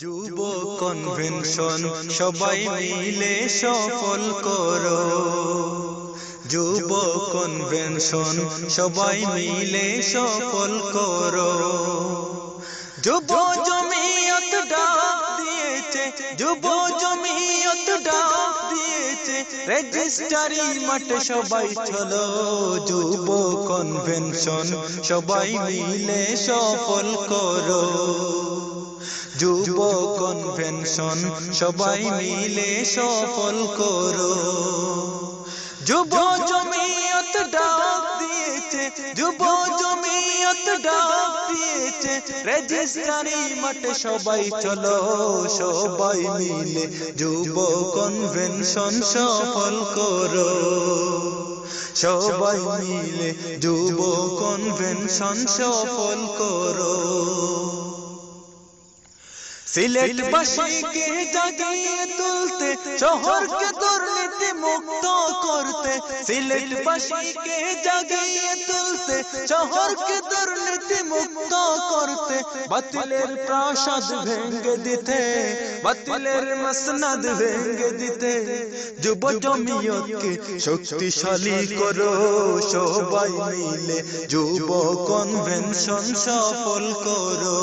যুব কনভেনশন সবাই মিলে সফল করো। যুব কনভেনশন সবাই মিলে সফল করো। যুব জমিয়ত ডাক দিয়েছে। যুব জমিয়ত ডাক দিয়েছে। রেজিস্ট্রারি মাঠে সবাই চলো। যুব কনভেনশন সবাই মিলে সফল করো। যুব কনভেনশন সবাই মিলে সফল করো। যুব জমিয়ত ডাক দিয়েছে, যুব জমিয়ত ডাক দিয়েছে রেজিস্ট্রারি মাঠে সবাই চলো, সবাই মিলে যুব কনভেনশন সফল করো। সবাই মিলে যুব কনভেনশন সফল করো। সিলেট বাসীকে জাগিয়ে তুলতে শহরকে দুর্নীতি মুক্ত করতে সিলেট বাসীকে জাগিয়ে তুলতে শহরকে দুর্নীতি মুক্ত করতে বাতিলের প্রাসাদ ভেঙ্গে দিতে বাতিলের মসনদ ভেঙ্গে দিতে যুব জমিয়তকে শক্তিশালী করো সবাই মিলে যুব কনভেনশন সফল করো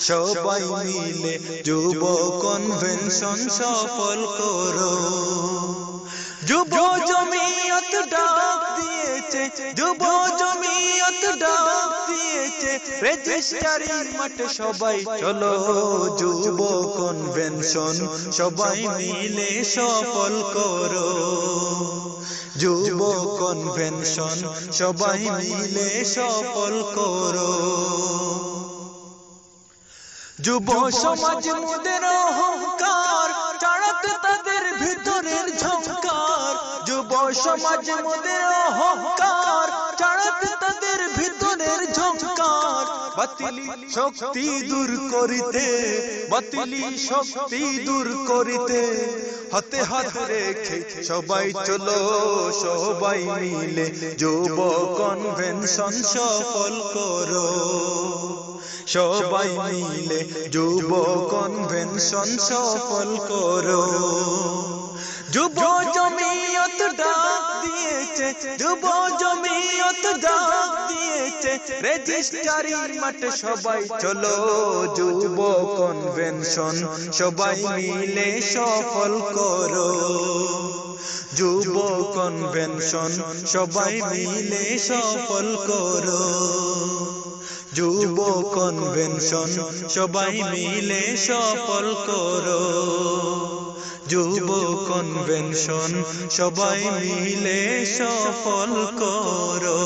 সবাই মিলে যুব কনভেনশন সফল করো যুব জমিয়ত ডাক দিয়েছে, যুব জমিয়ত ডাক দিয়েছে, রেজিস্ট্রারি মাঠে সবাই চলো, যুব কনভেনশন, সবাই মিলে সফল করো। যুব কনভেনশন, সবাই মিলে সফল করো। যুব সমাজ মুদের অহংকার চাড়াতে তাদের ভিতরের ঝংকার। যুব সমাজ মুদের অহংকার চাড়াতে তাদের ভিতরের ঝংকার। বাতিলি শক্তি দূর করিতে বাতিলি শক্তি দূর করিতে। হাতে হাত রেখে সবাই চলো সবাই মিলে যুব কনভেনশন সফল করো। সবাই মিলে যুব কনভেনশন সফল করো। যুব জমিয়ত যুব জমিয়ত ডাক দিয়েছে। রেজিস্ট্রারি মাঠে সবাই চলো যুব কনভেনশন, সবাই মিলে সফল করো। যুব কনভেনশন, সবাই মিলে সফল করো। যুব কনভেনশন, সবাই মিলে সফল করো। যুব কনভেনশন সবাই মিলে সফল করো।